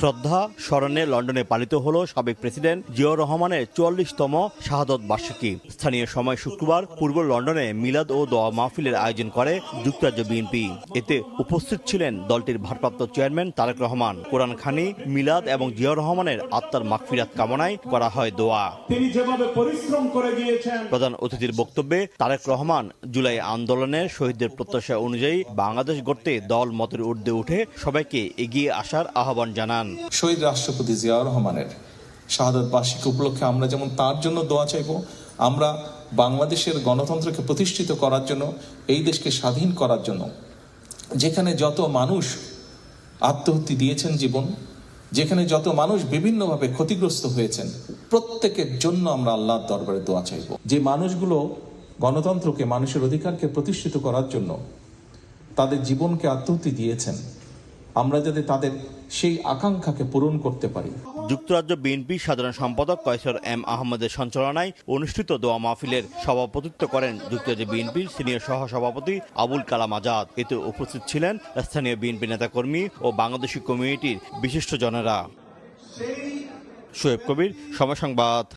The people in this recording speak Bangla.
শ্রদ্ধা স্মরণে লন্ডনে পালিত হল সাবেক প্রেসিডেন্ট জিয়াউর রহমানের চুয়াল্লিশতম শাহাদত বার্ষিকী। স্থানীয় সময় শুক্রবার পূর্ব লন্ডনে মিলাদ ও দোয়া মাহফিলের আয়োজন করে যুক্তরাজ্য বিএনপি। এতে উপস্থিত ছিলেন দলটির ভারপ্রাপ্ত চেয়ারম্যান তারেক রহমান। কোরআন খানি মিলাদ এবং জিয়াউর রহমানের আত্মার মাগফিরাত কামনায় করা হয় দোয়া। তিনি যেভাবে পরিশ্রম করে গিয়েছেন। প্রধান অতিথির বক্তব্যে তারেক রহমান জুলাই আন্দোলনের শহীদদের প্রত্যাশা অনুযায়ী বাংলাদেশ গড়তে দল মতের ঊর্ধ্বে উঠে সবাইকে এগিয়ে আসার আহ্বান জানান। শহীদ রাষ্ট্রপতি জিয়াউর রহমানের শাহাদত বার্ষিকী উপলক্ষে আমরা যেমন তার জন্য দোয়া চাইব, আমরা বাংলাদেশের গণতন্ত্রকে প্রতিষ্ঠিত করার জন্য, এই দেশকে স্বাধীন করার জন্য, যেখানে যত মানুষ আত্মহত্যা দিয়েছেন জীবন, যেখানে যত মানুষ বিভিন্নভাবে ক্ষতিগ্রস্ত হয়েছেন, প্রত্যেকের জন্য আমরা আল্লাহর দরবারে দোয়া চাইব। যে মানুষগুলো গণতন্ত্রকে, মানুষের অধিকারকে প্রতিষ্ঠিত করার জন্য তাদের জীবনকে আত্মহত্যা দিয়েছেন আমরা যাতে তাদের সেই আকাঙ্ক্ষাকে পূরণ করতে পারি। যুক্তরাজ্য বিএনপি সাধারণ সম্পাদক কয়সর এম আহমদের সঞ্চালনায় অনুষ্ঠিত দোয়া মাহফিলের সভাপতিত্ব করেন যুক্তরাজ্য বিএনপির সিনিয়র সহসভাপতি আবুল কালাম আজাদ। এতে উপস্থিত ছিলেন স্থানীয় বিএনপি নেতাকর্মী ও বাংলাদেশি কমিউনিটির বিশিষ্টজনেরা শোয়েব কবির সময় সংবাদ।